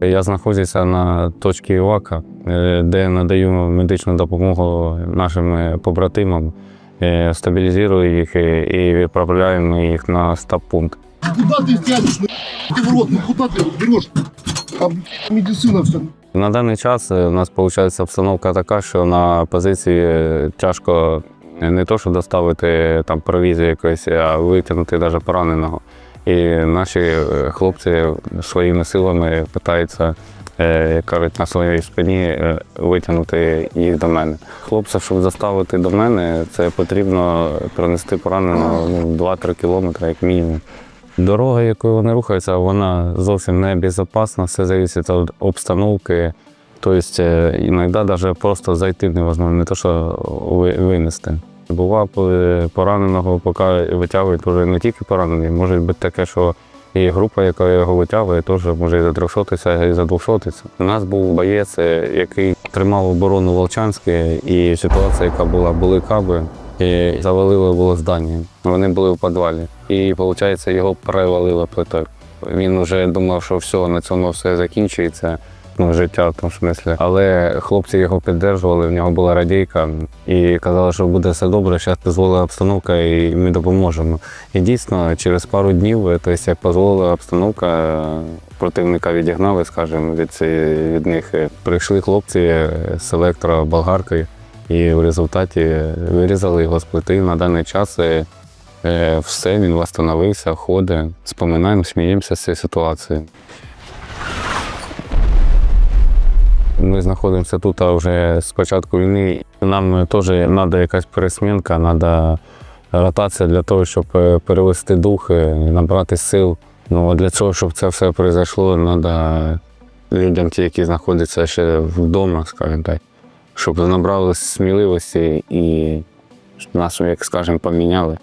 Я знаходжуся на точці ІВАКа, е, де надаю медичну допомогу нашим е, побратимам, е, стабілізую їх е, і відправляємо їх на стаб-пункт. Куда ты тянешь? на Ты в рот, ну куда ты берешь? А медицина все. На даний час е, у нас виходить обстановка така, що на позиції е, тяжко не то, що доставити там провізію якоїсь, а витягнути навіть пораненого. І наші е, хлопці своїми силами намагаються, е, як кажуть, на своїй спині е, витягнути їх до мене. Хлопця, щоб доставити до мене, це потрібно пронести пораненого ну, 2-3 кілометри, як мінімум. Дорога, якою вони рухаються, вона зовсім не безпечна, все залежить від обстановки. Тобто, іноді навіть просто зайти невозможно, не те, що ви- винести. Бува, пораненого, поки витягують, вже не тільки поранений, може бути таке, що і група, яка його витягує, теж може і затрьохсотися, і задвохсотися. У нас був боєць, е, який тримав оборону Волчанське, і ситуація, яка була, були каби, і завалило було здання. Вони були в підвалі. І виходить, його перевалило плитою. Він вже думав, що все, на цьому все закінчується. Ну, життя в тому смислі. Але хлопці його підтримували, в нього була радійка і казали, що буде все добре, зараз дозволила обстановка і ми допоможемо. І дійсно, через пару днів, тобто, як дозволила обстановка, противника відігнали, скажімо, від, цієї- від них. Прийшли хлопці з електроболгаркою, і в результаті вирізали його з плити. На даний час е, е, все, він встановився, ходить, споминаємо, сміємося з цієї ситуації. Ми знаходимося тут вже з початку війни. Нам теж треба якась пересмінка, треба ротація для того, щоб е, перевести дух, е, набрати сил. Ну, для цього, щоб це все пройшло, треба людям, ті, які знаходяться ще вдома, скажімо так, щоб набрали сміливості і нас, як скажемо, поміняли.